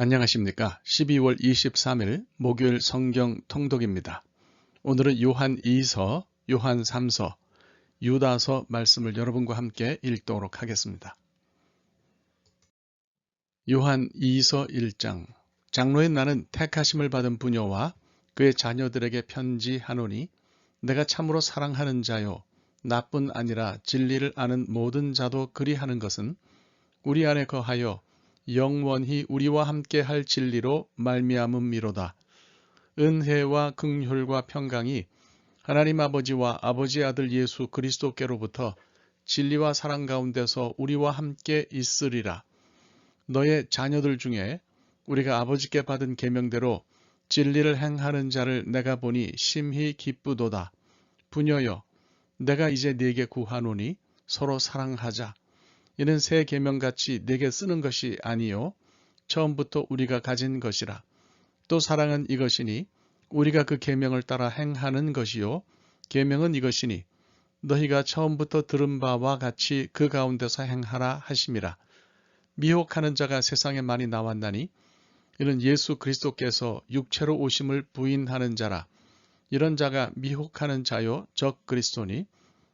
안녕하십니까. 12월 23일 목요일 성경 통독입니다. 오늘은 요한 2서, 요한 3서, 유다서 말씀을 여러분과 함께 읽도록 하겠습니다. 요한 2서 1장 장로인 나는 택하심을 받은 부녀와 그의 자녀들에게 편지하노니 내가 참으로 사랑하는 자요 나뿐 아니라 진리를 아는 모든 자도 그리하는 것은 우리 안에 거하여 영원히 우리와 함께 할 진리로 말미암음미로다. 은혜와 긍휼과 평강이 하나님 아버지와 아버지 아들 예수 그리스도께로부터 진리와 사랑 가운데서 우리와 함께 있으리라. 너의 자녀들 중에 우리가 아버지께 받은 계명대로 진리를 행하는 자를 내가 보니 심히 기쁘도다. 부녀여, 내가 이제 네게 구하노니 서로 사랑하자. 이는 새 계명같이 내게 쓰는 것이 아니요 처음부터 우리가 가진 것이라. 또 사랑은 이것이니 우리가 그 계명을 따라 행하는 것이요 계명은 이것이니 너희가 처음부터 들은 바와 같이 그 가운데서 행하라 하심이라. 미혹하는 자가 세상에 많이 나왔나니 이는 예수 그리스도께서 육체로 오심을 부인하는 자라. 이런 자가 미혹하는 자요 적 그리스도니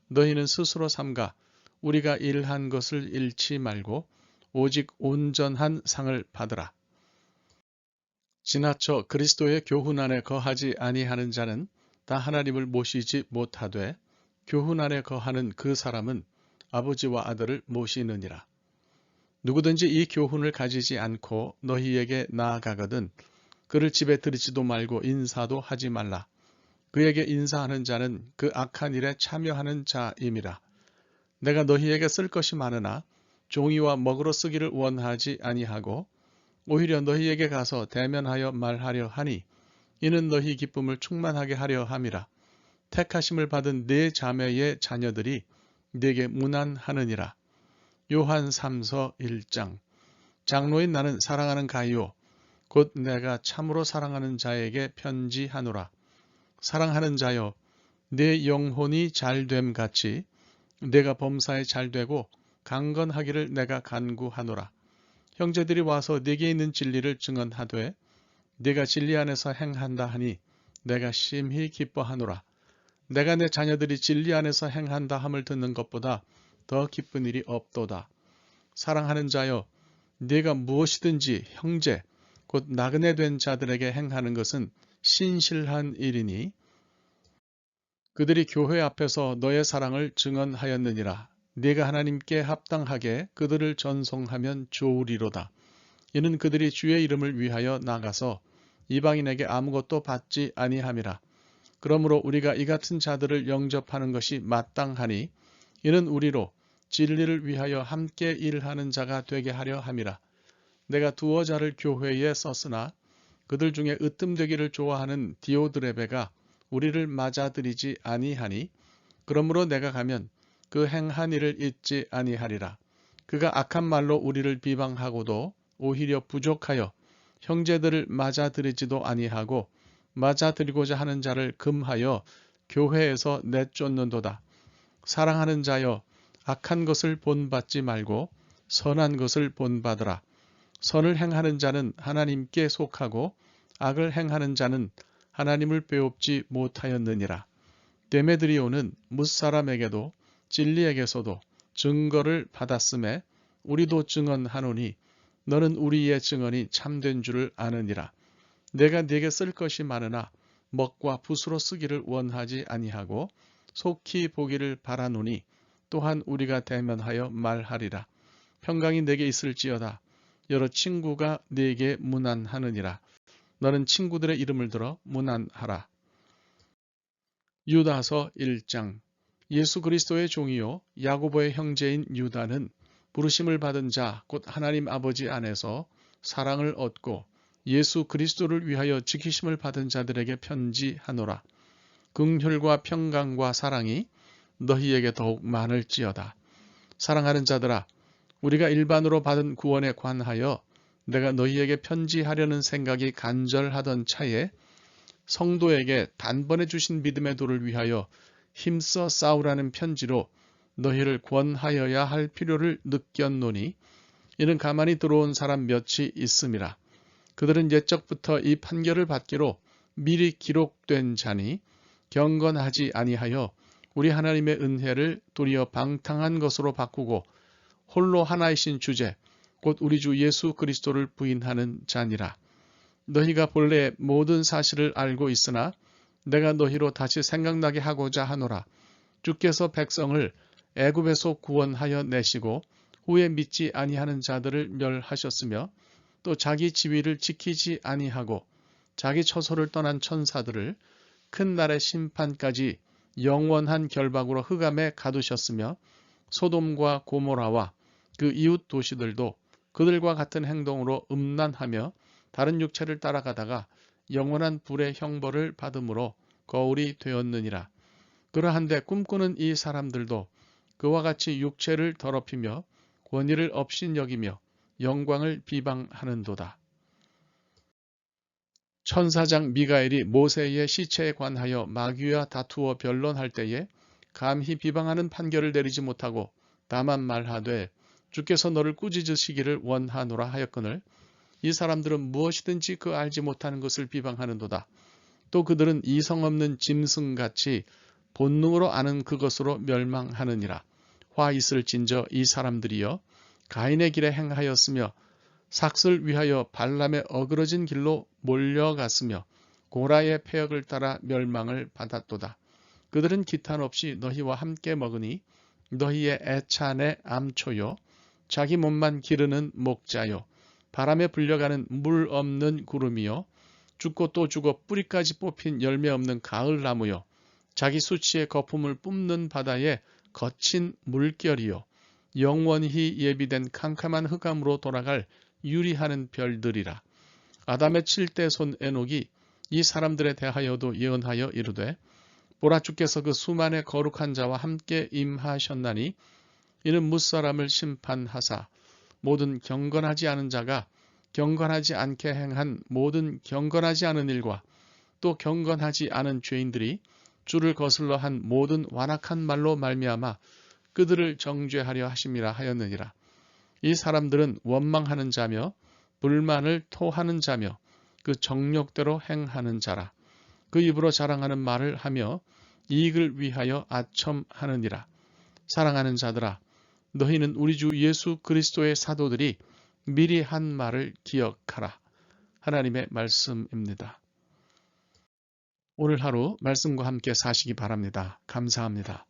너희는 스스로 삼가 우리가 일한 것을 잃지 말고 오직 온전한 상을 받으라. 지나쳐 그리스도의 교훈 안에 거하지 아니하는 자는 다 하나님을 모시지 못하되 교훈 안에 거하는 그 사람은 아버지와 아들을 모시느니라. 누구든지 이 교훈을 가지지 않고 너희에게 나아가거든 그를 집에 들이지도 말고 인사도 하지 말라. 그에게 인사하는 자는 그 악한 일에 참여하는 자임이라. 내가 너희에게 쓸 것이 많으나 종이와 먹으로 쓰기를 원하지 아니하고 오히려 너희에게 가서 대면하여 말하려 하니 이는 너희 기쁨을 충만하게 하려 함이라. 택하심을 받은 네 자매의 자녀들이 네게 무난하느니라. 요한 3서 1장 장로인 나는 사랑하는 가이오 곧 내가 참으로 사랑하는 자에게 편지하노라. 사랑하는 자여 내 영혼이 잘됨 같이 내가 범사에 잘 되고 강건하기를 내가 간구하노라. 형제들이 와서 네게 있는 진리를 증언하되 네가 진리 안에서 행한다 하니 내가 심히 기뻐하노라. 내가 내 자녀들이 진리 안에서 행한다 함을 듣는 것보다 더 기쁜 일이 없도다. 사랑하는 자여 네가 무엇이든지 형제 곧 나그네 된 자들에게 행하는 것은 신실한 일이니 그들이 교회 앞에서 너의 사랑을 증언하였느니라. 네가 하나님께 합당하게 그들을 전송하면 좋으리로다. 이는 그들이 주의 이름을 위하여 나가서 이방인에게 아무것도 받지 아니함이라. 그러므로 우리가 이 같은 자들을 영접하는 것이 마땅하니 이는 우리로 진리를 위하여 함께 일하는 자가 되게 하려 함이라. 내가 두어 자를 교회에 썼으나 그들 중에 으뜸되기를 좋아하는 디오드레베가 우리를 맞아들이지 아니하니 그러므로 내가 가면 그 행한 일을 잊지 아니하리라. 그가 악한 말로 우리를 비방하고도 오히려 부족하여 형제들을 맞아들이지도 아니하고 맞아들이고자 하는 자를 금하여 교회에서 내쫓는도다. 사랑하는 자여 악한 것을 본받지 말고 선한 것을 본받으라. 선을 행하는 자는 하나님께 속하고 악을 행하는 자는 하나님을 배웁지 못하였느니라. 데메드리오는 무사람에게도 진리에게서도 증거를 받았음에 우리도 증언하노니 너는 우리의 증언이 참된 줄을 아느니라. 내가 네게 쓸 것이 많으나 먹과 붓으로 쓰기를 원하지 아니하고 속히 보기를 바라노니 또한 우리가 대면하여 말하리라. 평강이 내게 있을지어다. 여러 친구가 네게 문안하느니라. 너는 친구들의 이름을 들어 문안하라. 유다서 1장 예수 그리스도의 종이요 야고보의 형제인 유다는 부르심을 받은 자 곧 하나님 아버지 안에서 사랑을 얻고 예수 그리스도를 위하여 지키심을 받은 자들에게 편지하노라. 긍휼과 평강과 사랑이 너희에게 더욱 많을지어다. 사랑하는 자들아 우리가 일반으로 받은 구원에 관하여 내가 너희에게 편지하려는 생각이 간절하던 차에 성도에게 단번에 주신 믿음의 도를 위하여 힘써 싸우라는 편지로 너희를 권하여야 할 필요를 느꼈노니 이는 가만히 들어온 사람 몇이 있음이라. 그들은 옛적부터 이 판결을 받기로 미리 기록된 자니 경건하지 아니하여 우리 하나님의 은혜를 도리어 방탕한 것으로 바꾸고 홀로 하나이신 주제 곧 우리 주 예수 그리스도를 부인하는 자니라. 너희가 본래 모든 사실을 알고 있으나 내가 너희로 다시 생각나게 하고자 하노라. 주께서 백성을 애굽에서 구원하여 내시고 후에 믿지 아니하는 자들을 멸하셨으며 또 자기 지위를 지키지 아니하고 자기 처소를 떠난 천사들을 큰 날의 심판까지 영원한 결박으로 흑암에 가두셨으며 소돔과 고모라와 그 이웃 도시들도 그들과 같은 행동으로 음란하며 다른 육체를 따라가다가 영원한 불의 형벌을 받음으로 거울이 되었느니라. 그러한데 꿈꾸는 이 사람들도 그와 같이 육체를 더럽히며 권위를 업신여기며 영광을 비방하는도다. 천사장 미가엘이 모세의 시체에 관하여 마귀와 다투어 변론할 때에 감히 비방하는 판결을 내리지 못하고 다만 말하되 주께서 너를 꾸짖으시기를 원하노라 하였거늘 이 사람들은 무엇이든지 그 알지 못하는 것을 비방하는도다. 또 그들은 이성 없는 짐승같이 본능으로 아는 그것으로 멸망하느니라. 화 있을 진저 이 사람들이여 가인의 길에 행하였으며 삭슬 위하여 발람의 어그러진 길로 몰려갔으며 고라의 폐역을 따라 멸망을 받았도다. 그들은 기탄 없이 너희와 함께 먹으니 너희의 애찬의 암초요 자기 몸만 기르는 목자요. 바람에 불려가는 물 없는 구름이요. 죽고 또 죽어 뿌리까지 뽑힌 열매 없는 가을 나무요. 자기 수치의 거품을 뿜는 바다에 거친 물결이요. 영원히 예비된 캄캄한 흑암으로 돌아갈 유리하는 별들이라. 아담의 칠대 손 에녹이 이 사람들에 대하여도 예언하여 이르되 보라 주께서 그 수만의 거룩한 자와 함께 임하셨나니 이는 무사람을 심판하사 모든 경건하지 않은 자가 경건하지 않게 행한 모든 경건하지 않은 일과 또 경건하지 않은 죄인들이 주를 거슬러 한 모든 완악한 말로 말미암아 그들을 정죄하려 하심이라 하였느니라. 이 사람들은 원망하는 자며 불만을 토하는 자며 그 정욕대로 행하는 자라. 그 입으로 자랑하는 말을 하며 이익을 위하여 아첨하느니라. 사랑하는 자들아, 너희는 우리 주 예수 그리스도의 사도들이 미리 한 말을 기억하라. 하나님의 말씀입니다. 오늘 하루 말씀과 함께 사시기 바랍니다. 감사합니다.